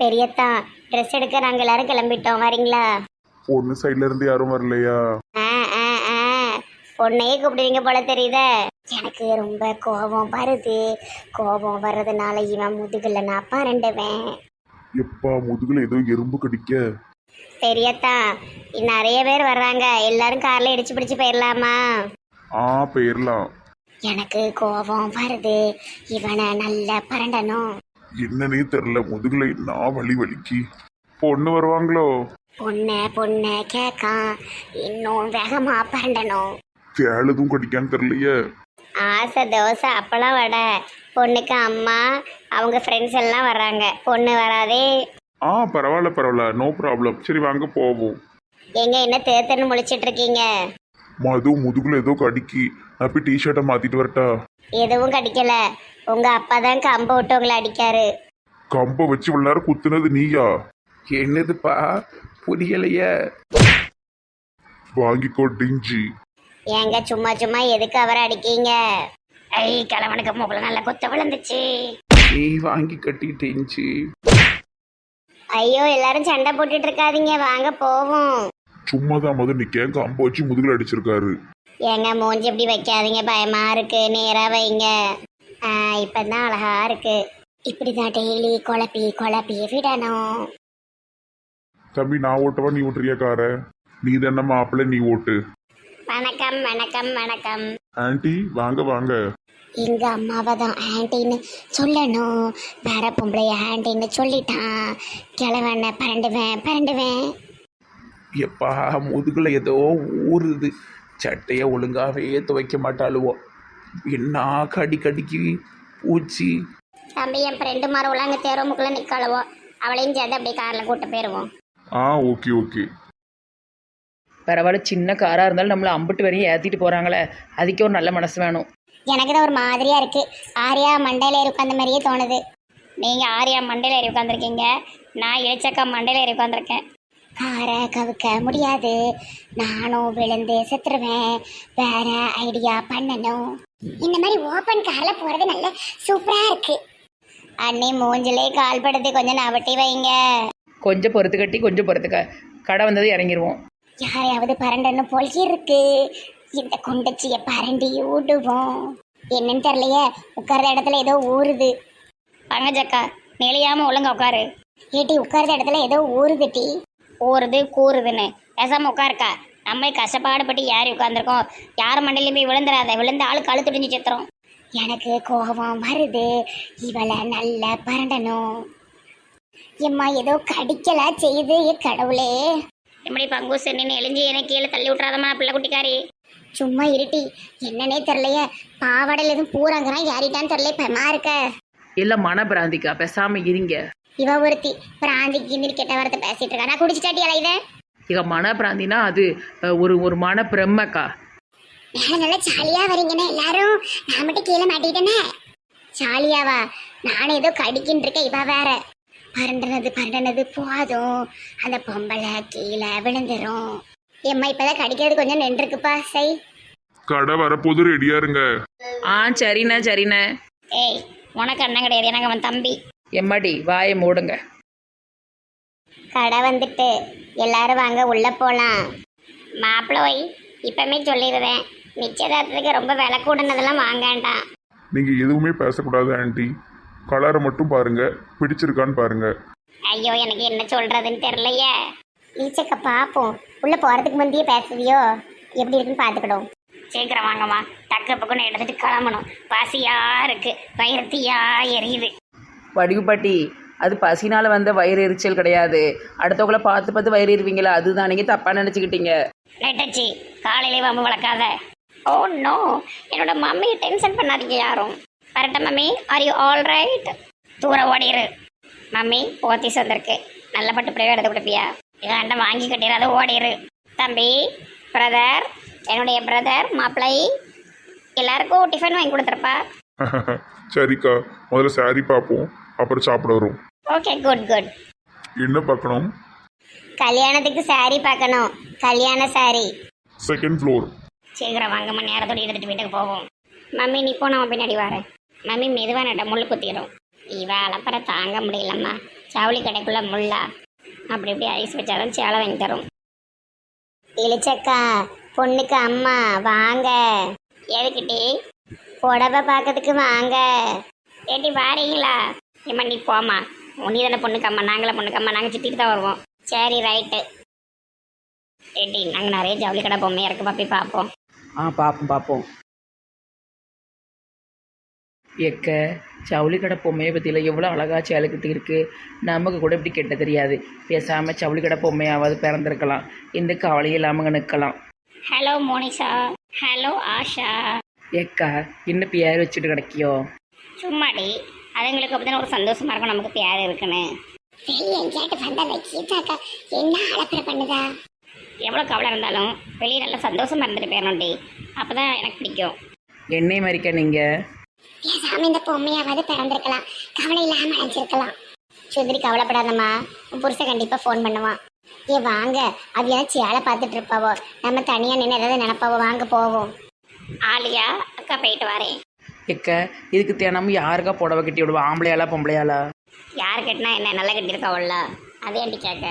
பெரியத்தா dress எடுக்க நாங்கள் எல்லாரும் கிளம்பிட்டோம் வரீங்களா? பொண்ணு சைட்ல இருந்து யாரும் வரலையா? ஆ ஆ ஆ. பொண்ணையே கூப்பிடுவீங்க போல தெரியுதே. எனக்கு ரொம்ப கோபம் வருது கோபம் வர்றதுனால இவன் முதுகுல நான் பரண்டுவேன் எப்பா முதுகுல ஏதோ எறும்பு கடிக்க? பெரியத்தா நிறைய பேர் வர்றாங்க. எல்லாரும் கார்ல இடிச்சு பிடிச்சு போயிடலாமா ஆ போயிடலாம் எனக்கு கோபம் வருது. இவனை நல்லா பரண்டணும். என்னன்னே தெரில முதுகுல நான் வலி வலிக்கு. பொண்ணு வருவாங்களோ? பொண்ணை பொண்ணை கேட்கான் இன்னும் வேகமா பரண்டணும். தேழுதும் கடிக்கான்னு தெரியலையே. ஆசை தோசை அப்பளம் வடை. பொண்ணுக்கு அம்மா அவங்க ஃப்ரெண்ட்ஸ் எல்லாம் வர்றாங்க. பொண்ணு வராதே. ஆ பரவாயில்ல பரவாயில்ல. நோ ப்ராப்ளம் சரி வாங்க போவோம். எங்க என்ன தேர்த்தன்னு முழிச்சிட்டு இருக்கீங்க? மது முதுகுல ஏதோ கடிக்கி. நான் போய் டிஷர்ட்டை மாத்திட்டு வரட்டா? எதுவும் கிடைக்கல. உங்க அப்பா தான் கம்ப விட்டு உங்களை அடிக்காரு. கம்பை வச்சு நேரம் குத்துனது நீயா? என்னதுப்பா? புரியலையே. வாங்கிக்கோ டிஞ்சி. ஏங்க சும்மா சும்மா எதுக்கு அவரை அடிக்கீங்க? ஐ கிழவனுக்கு மூக்குல நல்ல குத்த விழுந்துச்சு. நீ வாங்கி கட்டிட்டேஞ்சி ஐயோ எல்லாரும் சண்டை போட்டுட்டு இருக்காதீங்க. வாங்க போவோம். சும்மா தான் மது நிக்க கம்பை வச்சு முதுகுல அடிச்சிருக்காரு. ஏங்க மூஞ்சி இப்படி வைக்காதீங்க பயமா இருக்கு. நேரா வைங்க. ஆ இப்பதான் அழகா இருக்கு. இப்படிதான் டெய்லி குழப்பி குழப்பி விடணும். தம்பி நான் ஓட்டவா? நீ ஓட்டுறியா கார? நீ தானே மாப்பிள்ளை நீ ஓட்டு. வணக்கம் வணக்கம் வணக்கம். ஆன்ட்டி வாங்க வாங்க. எங்க அம்மாவை தான் ஆன்ட்டின்னு சொல்லணும். வேற பொம்பளைய ஆன்ட்டின்னு சொல்லிட்டான். கிழவன பரண்டுவேன் பரண்டுவேன். எப்பா முதுகுல ஏதோ ஊறுது. சட்டையை ஒழுங்காவே துவைக்க மாட்டாளுவோ. என்ன கடி கடிக்கு பூச்சி. தம்பி என் ஃப்ரெண்டு மாதிரி உலங்க தேர்வுக்குள்ள நிற்கலவோ அவளையும் சேர்த்து அப்படியே காரில் கூட்டு போயிடுவோம் ஆ ஓகே ஓகே. பரவாயில்ல சின்ன காராக இருந்தாலும் நம்மளை அம்பிட்டு வரையும் ஏற்றிட்டு போகிறாங்களே அதுக்கே ஒரு நல்ல மனசு வேணும். எனக்கு தான் ஒரு மாதிரியா இருக்கு. ஆர்யா மண்டையில ஏறி உட்காந்த மாதிரியே தோணுது. நீங்க ஆர்யா மண்டையில ஏறி உட்காந்துருக்கீங்க நான் இளைச்சக்கா மண்டையில ஏறி உட்காந்துருக்கேன் காரை கவுக்க முடியாது. நானும் விழுந்து செத்துருவேன். வேற ஐடியா பண்ணணும். இந்த மாதிரி ஓப்பன் கார்ல போறது நல்ல சூப்பரா இருக்கு. அண்ணி மூஞ்சிலே கால் படுத்து கொஞ்சம் நவட்டி வைங்க. கொஞ்சம் பொறுத்து கட்டி கொஞ்சம் பொறுத்துக்க கடை வந்தது இறங்கிடுவோம் யாரையாவது பரண்டன்னு போல் இருக்கு. இந்த குண்டச்சிய பரண்டி ஊடுவோம். என்னன்னு தெரியலையே உட்கார்ந்த இடத்துல ஏதோ ஊறுது. பங்கஜக்கா நெளியாம ஒழுங்கா உட்காரு. ஏட்டி உட்கார்ந்த இடத்துல ஏதோ ஊறுது டி போகிறது கூறுதுன்னு பேசாமல் உட்காருக்கா. நம்ம கஷ்டப்பாடுபட்டு யாரி உட்காந்துருக்கோம் யார் மண்டையிலும் போய் விழுந்துடாத விழுந்த ஆளு கழு துடிஞ்சு எனக்கு கோபம் வருது. இவளை நல்லா பரண்டணும் எம்மா ஏதோ கடிக்கலா செய்யுது ஏ கடவுளே. எப்படி பங்கூஸ் நின்று எழிஞ்சி எனக்கு கீழே தள்ளி விட்றாதம்மா பிள்ளை குட்டிக்காரி. சும்மா இருட்டி. என்னன்னே தெரிலையே பாவாடையில் எதுவும் பூராங்கிறான் யாரிட்டான்னு தெரியல பயமா இருக்க? இல்லை மன பிராந்திக்கா பேசாமல் இருங்க. இவ ஒருத்தி. பிராந்தி கிந்திரி கெட்ட வார்த்தை பேசிட்டு இருக்கா. நான் குடிச்சிட்டாட்டி இக மன பிராந்தினா அது ஒரு ஒரு மன பிரம்மக்கா மேல நல்லா ஜாலியா வரீங்கண்ணே எல்லாரும். நான் மட்டும் கீழே மாட்டிக்கிட்டேனே. ஜாலியாவா? நானும் ஏதோ கடிக்கின்னு இருக்கேன் இவ வேற. பரண்டனது பரண்டனது போதும். அந்த பொம்பளை கீழே விழுந்துரும். எம்மா இப்பதான் கடிக்கிறது கொஞ்சம் நின்றுருக்குப்பா சை கடை வரப்போது ரெடியா இருங்க. ஆ சரிண்ணே சரிண்ணே. ஏய் உனக்கு அண்ணன் கிடையாது. எனக்கு அவன் தம்பி. எம்மாடி வாயை மூடுங்க. கடை வந்துட்டு. எல்லாரும் வாங்க உள்ள போலாம். மாப்பிள்ளை ஒய் இப்பவுமே சொல்லிடுறேன் நிச்சயதார்த்தத்துக்கு ரொம்ப விலை கூடனதெல்லாம் வாங்கண்டாம். நீங்க எதுவுமே பேசக்கூடாது ஆன்ட்டி கலரை மட்டும் பாருங்க பிடிச்சிருக்கான்னு பாருங்க. ஐயோ எனக்கு என்ன சொல்றதுன்னு தெரியலையே. நீச்சக்க பாப்போம். உள்ள போறதுக்கு முந்தையே பேசுவியோ? எப்படி இருக்குன்னு பாத்துக்கிடும் சீக்கிரம் வாங்கம்மா. டக்கு பக்கம் எடுத்துட்டு கிளம்பணும். பசியா இருக்கு. வயிறுத்தியா எரியுது. வடிவுப்பாட்டி அது பசினால் வந்த வயிறு எரிச்சல் கிடையாது. அடுத்தவங்கள பார்த்து பார்த்து வயிறு எறிவீங்களா அதுதான் நீங்கள் தப்பாக நினச்சிக்கிட்டீங்க. நெட்டச்சி காலையிலே வம்பு வளர்க்காத. Oh no. என்னோட மம்மியை டென்ஷன் பண்ணாதீங்க யாரும். வரட்ட mummy. Are you all right தூரம் ஓடிரு. மம்மி போத்தீஸ் வந்திருக்கு நல்ல பட்டு பிள்ளைய எடுத்து கொடுப்பியா? இதாண்ட வாங்கி கட்டிடாத ஓடிரு. தம்பி பிரதர் என்னுடைய பிரதர் மாப்பிள்ளை எல்லாருக்கும் டிஃபன் வாங்கி கொடுத்துருப்பா. சரிக்கா முதல்ல saree பார்ப்போம். அப்புறம் சாப்பிட வரும். ஓகே குட் குட் என்ன பார்க்கணும்? கல்யாணத்துக்கு saree பார்க்கணும். கல்யாண saree. செகண்ட் ஃப்ளோர் சீக்கிரம் வாங்க மணி நேரத்தோட எடுத்துட்டு வீட்டுக்கு போவோம். மம்மி நீ போ நான் பின்னாடி வரேன். மம்மி மெதுவாக நட்ட முள்ளு குத்திடும். இவ அலப்பற தாங்க முடியலம்மா. ஜவுளி கடைக்குள்ள முள்ளா. அப்படி இப்படி ஐஸ் வச்சாதான் சேலை வாங்கி தரும். இளிச்சக்கா பொண்ணுக்கு அம்மா வாங்க. எதுக்கிட்டி? புடவை பார்க்கறதுக்கு வாங்க. ஏட்டி வாரீங்களா? ஏம்மா நீ போம்மா. நீ தானே பொண்ணுக்கு அம்மா நாங்களே பொண்ணுக்கு அம்மா நாங்கள் சுற்றிட்டு தான் வருவோம். சரி ரைட்டு. ஏட்டி நாங்கள் நிறைய ஜவுளி கடை பொம்மையாக இருக்கு பாப்பி பார்ப்போம் ஆ பார்ப்போம் பார்ப்போம் எக்க ஜவுளி கடை பொம்மையை பற்றியில் எவ்வளோ அழகா சேலைக்கிட்டு இருக்குது நமக்கு கூட இப்படி கெட்ட தெரியாது. பேசாமல் ஜவுளி கடை பொம்மையாவது பிறந்திருக்கலாம். இந்த கவலையும் இல்லாமல் நிற்கலாம். ஹலோ மோனிஷா. ஹலோ ஆஷா. ஏக்கா என்ன பேர் வச்சுட்டு கிடைக்கியோ? சும்மாடி. அதுங்களுக்கு அப்படி ஒரு சந்தோஷமா இருக்கும் நமக்கு பேர் இருக்குன்னு எங்கேயாட்டு வந்த கீதாக்கா என்ன அலப்பறை பண்ணுதா? எவ்வளோ கவலை இருந்தாலும் வெளியே நல்லா சந்தோஷமா இருந்துட்டு போயிடணும்டி. அப்பதான் எனக்கு பிடிக்கும். என்னை மாதிரிக்கா நீங்கள் பேசாம இந்த பொம்மையாவது பிறந்திருக்கலாம். கவலை இல்லாம அழைச்சிருக்கலாம் சுந்தரி கவலைப்படாதம்மா. உன் புருஷன் கண்டிப்பா ஃபோன் பண்ணுவான். ஏ வாங்க. அது ஏன் சேலை பார்த்துட்டு இருப்பாவோ. நம்ம தனியா நின்று ஏதாவது நினைப்பாவோ. வாங்க போவோம். ஆலியா அக்கா போயிட்டு வரேன். எக்க? இதுக்கு தினமும் யாருக்கா புடவை கட்டி விடுவா? ஆம்பளையாளா பொம்பளையாளா? யார் கட்டினா என்ன நல்லா கட்டியிருக்காவுல்ல அதே ஏன்டி கேட்க?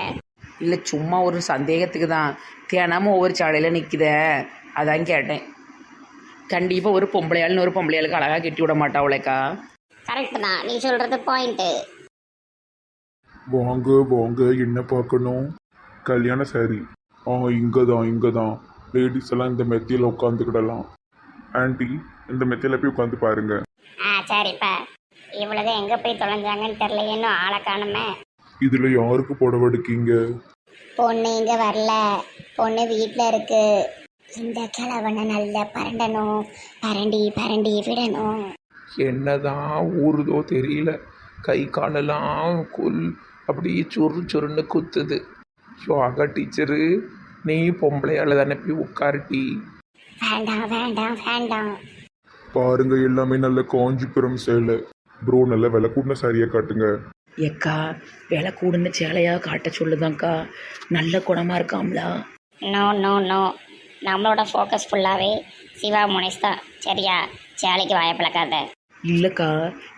இல்லை சும்மா ஒரு சந்தேகத்துக்கு தான். தினமும் ஒவ்வொரு சாலையில் நிற்குதே அதான் கேட்டேன். கண்டிப்பாக ஒரு பொம்பளையாள்னு ஒரு பொம்பளையாளுக்கு அழகாக கட்டி விட மாட்டாவளேக்கா கரெக்ட் தான். நீ சொல்றது பாயிண்ட்டு வாங்க வாங்க என்ன பார்க்கணும்? கல்யாண சாரி ஆ இங்கே தான் இங்கே தான் லேடிஸ் எல்லாம் இந்த மெத்தியில் உட்காந்துக்கிடலாம் ஆன்ட்டி இந்த மெத்தியில் போய் உட்காந்து பாருங்க. ஆ சரிப்பா. இவ்வளவு எங்க போய் தொலைஞ்சாங்கன்னு தெரியல இன்னும் ஆளை காணுமே. இதில் யாருக்கு புடவை எடுக்கீங்க? பொண்ணு இங்க வரல. பொண்ணு வீட்டில் இருக்கு. இந்த கிழவனை நல்லா பரண்டணும். பரண்டி பரண்டி விடணும். என்னதான் ஊறுதோ தெரியல. கை காலெல்லாம் குல் அப்படியே சுரு சுருன்னு குத்துது. யோகா டீச்சரு நீ பொம்பளையால தானே போய் உட்காருட்டி. வேண்டாம் வேண்டாம் வேண்டாம். பாருங்க எல்லாமே நல்ல காஞ்சிபுரம் சேலை. ப்ரோ நல்ல விலை கூடின சாரியை காட்டுங்க. ஏக்கா விலை கூடுன சேலையாக காட்ட சொல்லுதாங்க்கா நல்ல குணமாக இருக்காம்லா. நோ நோ நோ நம்மளோட ஃபோக்கஸ் ஃபுல்லாகவே சிவா முனேஷ் தான் சரியா? சேலைக்கு வாய பழக்காத இல்லைக்கா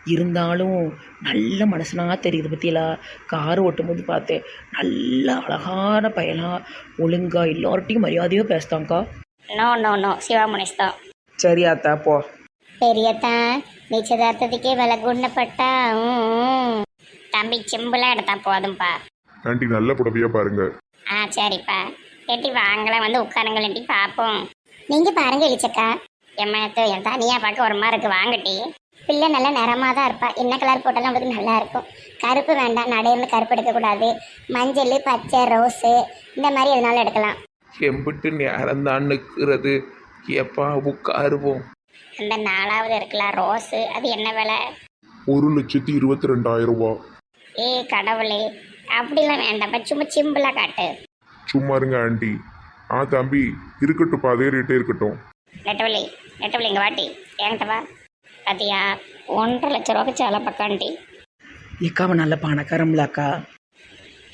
இருந்தாலும் நல்ல மனசனா தெரியுது பற்றியலா கார் ஓட்டும்போது பார்த்தேன் நல்ல அழகான பையனா ஒழுங்கா எல்லார்ட்டையும் மரியாதையாக பேசுதாங்க்கா no no no Siva Munesh தான் சரி ஆத்தா போ. பெரியத்தான் நிச்சயதார்த்தத்துக்கே விலை குண்டப்பட்டா தம்பி சிம்பிளாக எடுத்தா போதும்பா. ஆன்ட்டி நல்ல புடவையாக பாருங்க. ஆ சரிப்பா. ஏட்டி வாங்கலாம் வந்து உட்காருங்களேன்டி பார்ப்போம் நீங்க பாருங்க இளிச்சக்கா. எம்மனத்து என் தனியா பார்க்க ஒரு மாதிரி இருக்கு வாங்கட்டி. பிள்ளை நல்ல நிறமா தான் இருப்பா. என்ன கலர் போட்டாலும் அவளுக்கு நல்லா இருக்கும். கருப்பு வேண்டாம் நடையில கருப்பு எடுக்கக்கூடாது. மஞ்சள் பச்சை ரோஸு இந்த மாதிரி எதனால எடுக்கலாம். எம்பிட்டு நேரம் தான் நிற்கிறது. எப்பா உட்காருவோம். அந்த நாலாவது இருக்கலாம் ரோஸு அது என்ன விலை? ஒரு லட்சத்தி இருபத்தி ரெண்டாயிரம் ரூபா. ஏய் கடவுளே. அப்படிலாம் வேண்டாம்ப்பா சும்மா சிம்பிளா காட்டு. சும்மா இருங்க ஆன்ட்டி ஆ தம்பி இருக்கட்டும்ப்பா அதே ரேட்டே இருக்கட்டும். நெட்டவள்ளி நெட்டவள்ளி இங்கே வாட்டி. என்கிட்ட வா. பாத்தியா ஒன்றரை லட்ச ரூபாய்க்கு சேலை பக்கான்ட்டி ஏக்கா அவன் நல்ல பணக்காரம்லாக்கா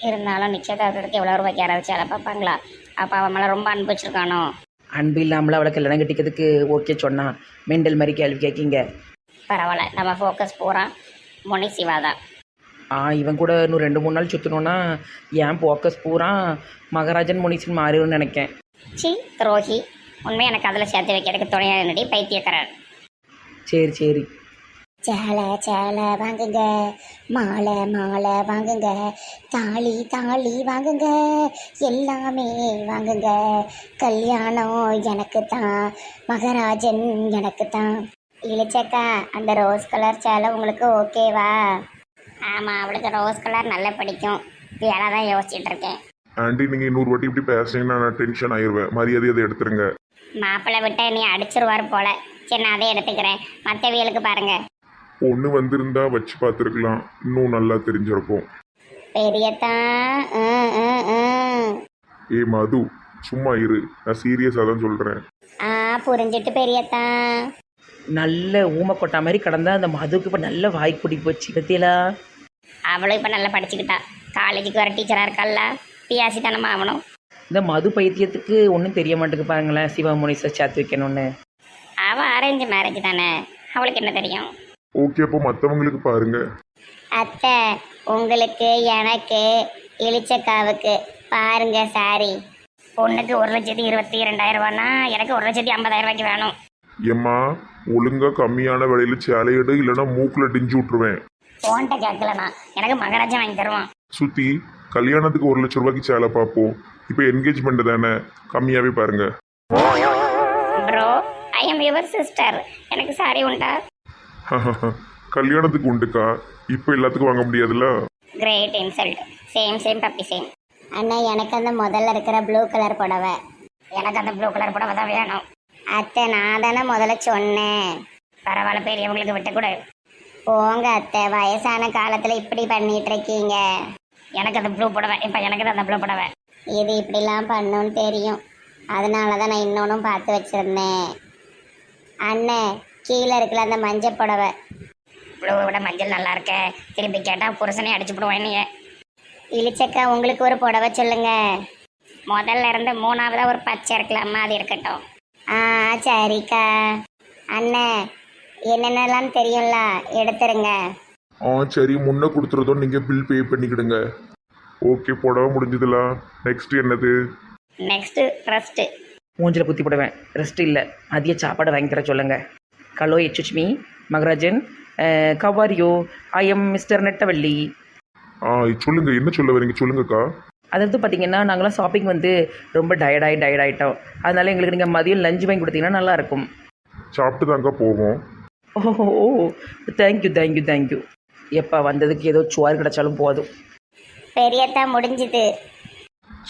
இருந்தாலும் நிச்சயதார்த்தத்துக்கு எவ்வளோ ரூபாய்க்கு யாராவது சேலை பார்ப்பாங்களா? அப்போ அவன் மேலே ரொம்ப அன்பு வச்சிருக்கானோ? அன்பு இல்லாமல் அவளை கல்யாணம் கட்டிக்கிறதுக்கு ஓகே சொன்னா. மெண்டல் மாதிரி கேள்வி கேட்கிங்க. பரவாயில்ல நம்ம ஃபோக்கஸ் பூரா முனி சிவா தான். ஆ இவன் கூட இன்னும் ரெண்டு மூணு நாள் சுற்றணுன்னா ஏன் ஃபோக்கஸ் பூரா மகராஜன் முனிசன் மாறிடும்னு நினைக்கேன். சி துரோகி. உண்மை எனக்கு அதில் சேர்த்து வைக்கிறதுக்கு துணையாக என்னடி பைத்தியக்காரன் சரி சரி. சேலை சேலை வாங்குங்க. மாலை மாலை வாங்குங்க. தாலி தாலி வாங்குங்க. எல்லாமே வாங்குங்க. கல்யாணம் எனக்கு தான் மகராஜன் எனக்கு தான் இளிச்சக்கா அந்த ரோஸ் கலர் சேலை உங்களுக்கு ஓகேவா? ஆமாம் அவளுக்கு ரோஸ் கலர் நல்லா பிடிக்கும். வேலை தான் யோசிச்சுட்டு இருக்கேன். ஆன்ட்டி நீங்கள் இன்னொரு வாட்டி இப்படி பேசுனீங்கன்னா நான் டென்ஷன் ஆயிடுவேன் மரியாதை அதை எடுத்துருங்க. மாப்பிள்ளை விட்ட நீ அடிச்சிருவார் போல. சரி நான் அதை எடுத்துக்கிறேன். மற்றவியலுக்கு பாருங்க. பொண்ணு வந்திருந்தா வச்சு பார்த்துருக்கலாம். இன்னும் நல்லா தெரிஞ்சிருக்கும். ம். ஏ மது சும்மா இரு. நான் சீரியஸாக தான் சொல்கிறேன் ஆ புரிஞ்சிட்டு பெரியத்தான் நல்ல ஊமைக்கொட்டா மாதிரி கடந்தா அந்த மதுக்கு இப்போ நல்ல வாய்க்குடி போச்சு பத்தியலா? அவளும் இப்போ நல்லா படிச்சுக்கிட்டா. காலேஜுக்கு வர டீச்சராக இருக்கால்ல பியாசி தானம்மா ஆகணும் இந்த மது பைத்தியத்துக்கு ஒன்றும் தெரிய மாட்டேங்குது பாருங்களேன் சிவா முனிசை சேர்த்து வைக்கணும்னு. அவள் அரேஞ்ச் மேரேஜ் தானே. அவளுக்கு என்ன தெரியும்? ஓகே அப்போ மற்றவங்களுக்கு பாருங்க. அத்தை உங்களுக்கு எனக்கு இளிச்சக்காவுக்கு பாருங்க சாரி பொண்ணுக்கு ஒரு லட்சத்தி இருபத்தி ரெண்டாயிரம் ரூபான்னா எனக்கு ஒரு லட்சத்தி ஐம்பதாயிரம் ரூபாய்க்கு வேணும். ஏம்மா ஒழுங்கா கம்மியான விலையில சேலையிடு இல்லைன்னா மூக்குல டிஞ்சு விட்டுருவேன். போன்ட்ட கேட்கலண்ணா. எனக்கு மகராஜன் வாங்கி தருவான். சுத்தி கல்யாணத்துக்கு ஒரு லட்சம் ரூபாய்க்கு சேலை பார்ப்போம். இப்போ என்கேஜ்மெண்ட் தானே? கம்மியாவே பாருங்க. Bro I am your sister எனக்கு சாரி உண்டா? கல்யாணத்துக்கு உண்டுக்கா? இப்போ எல்லாத்துக்கும் வாங்க முடியாதுல்ல? Great insult same same puppy same அண்ணா எனக்கு அந்த முதல்ல இருக்கிற ப்ளூ கலர் புடவை. எனக்கு அந்த ப்ளூ கலர் புடவை தான் வேணும். அத்தை நான் தானே முதல்ல சொன்னேன். பரவாயில்ல பெரியவங்களுக்கு விட்டு போங்க அத்தை. வயசான காலத்தில் இப்படி பண்ணிட்டு இருக்கீங்க எனக்கு அந்த ப்ளூ புடவை இப்போ எனக்கு தான் அந்த ப்ளூ புடவை. இது இப்படிலாம் பண்ணுன்னு தெரியும். அதனால தான் நான் இன்னொன்றும் பார்த்து வச்சுருந்தேன். அண்ணன் கீழே இருக்கிற அந்த மஞ்சள் புடவை. ப்ளூவை விட மஞ்சள் நல்லா இருக்க. திருப்பி கேட்டால் புருஷனே அடிச்சு போடுவேன் நீ இளிச்சக்கா உங்களுக்கு ஒரு புடவை சொல்லுங்க. முதல்ல இருந்து மூணாவதா ஒரு பச்சை இருக்கலாமா அது இருக்கட்டும். ஆ சரிக்கா. அண்ணே என்னென்னலாம் தெரியும்ல எடுத்துருங்க. ஆ சரி முன்ன கொடுத்துறதோ நீங்கள் பில் பே பண்ணிக்கிடுங்க. ஓகே புடவை முடிஞ்சதுல. நெக்ஸ்ட் என்னது? நெக்ஸ்ட்டு ட்ரஸ்ட்டு மூஞ்சில் குத்தி போடுவேன். ரெஸ்ட் இல்லை. மதிய சாப்பாடு வாங்கி தர சொல்லுங்க. கலோ எச்சுச்மி மகராஜன் கவாரியோ ஐ எம் மிஸ்டர் நெட்டவள்ளி. ஆ சொல்லுங்க என்ன சொல்ல வரீங்க? சொல்லுங்கக்கா. அதாவது பார்த்தீங்கன்னா நாங்களாம் ஷாப்பிங் வந்து ரொம்ப டயர்டாகி டயர்ட் ஆகிட்டோம் அதனால எங்களுக்கு நீங்கள் மதியம் லஞ்ச் வாங்கி கொடுத்தீங்கன்னா நல்லாயிருக்கும் சாப்பிட்டு தாங்க போவோம். ஓஹோ தேங்க்யூ தேங்க்யூ தேங்க்யூ எப்போ வந்ததுக்கு ஏதோ சுவார் கிடச்சாலும் போதும். பெரியத்தா முடிஞ்சுது.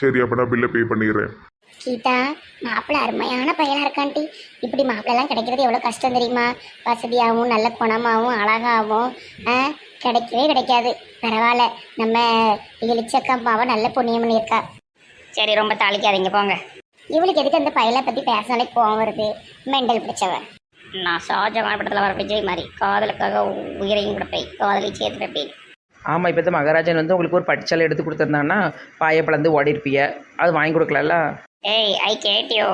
சரி அப்போ நான் பில்லை பே பண்ணிடுறேன். கீதா மாப்பிள்ளை அருமையான பையனா இருக்கான்ட்டி இப்படி மாப்பிள்ளைலாம் கிடைக்கிறது எவ்வளோ கஷ்டம் தெரியுமா? வசதியாகவும் நல்ல குணமாகவும் அழகாகவும் கிடைக்கவே கிடைக்காது. பரவாயில்ல நம்ம இளிச்சக்கம்பாவை நல்ல புண்ணியம் பண்ணியிருக்கா. சரி ரொம்ப தாளிக்காதீங்க போங்க. இவளுக்கு எதுக்கு அந்த பையனை பற்றி பேசினாலே கோவம் வருது? மெண்டல் பிடிச்சவ. நான் ஷாஜகான் படத்தில் வர விஜய் மாதிரி காதலுக்காக உயிரையும் கொடுப்பேன் காதலை சேர்த்து வைப்பேன் ஆமாம் இப்போ தான் மகாராஜன் வந்து உங்களுக்கு ஒரு பட்டுச்சாலை எடுத்து கொடுத்துருந்தாங்கன்னா பாயை பிளந்து அது வாங்கி கொடுக்கலல்ல ஏய் ஐ கேட் யூ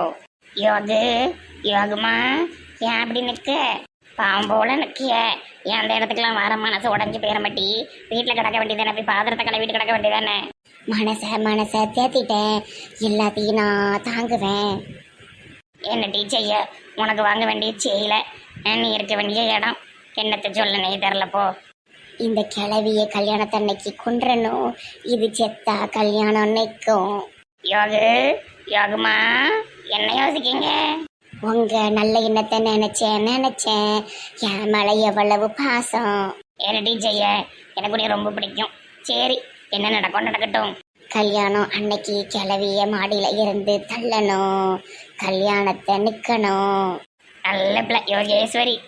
யோகு யோகுமா ஏன் அப்படி நிற்க பாம்போல நிற்கிய ஏன் அந்த இடத்துக்குலாம் வர மனசு உடஞ்சி போயிட மாட்டி வீட்டில் கிடக்க வேண்டியதானே போய் பாத்திரத்தை கடை வீட்டு கிடக்க வேண்டியதானே மனசை மனசை தேத்திட்டேன். எல்லாத்தையும் நான் தாங்குவேன். என்ன டீச்சைய செய்ய உனக்கு வாங்க வேண்டிய செய்யல நீ இருக்க வேண்டிய இடம். என்னத்தை சொல்ல நீ தெரிலப்போ இந்த கிளவிய கல்யாணத்தன்னைக்கு கொன்றணும் இது செத்தா கல்யாணம் நிற்கும் யோகு யோகுமா என்ன யோசிக்கீங்க உங்க நல்ல எண்ணத்தை நினைச்சேன் நினைச்சேன். என் மேல எவ்வளவு பாசம். என்னடி செய்ய. எனக்கு நீ ரொம்ப பிடிக்கும். சரி என்ன நடக்கும் நடக்கட்டும். கல்யாணம் அன்னைக்கு கிளவிய மாடியில இருந்து தள்ளணும். கல்யாணத்தை நிக்கணும். நல்ல பிள்ளை யோகேஸ்வரி.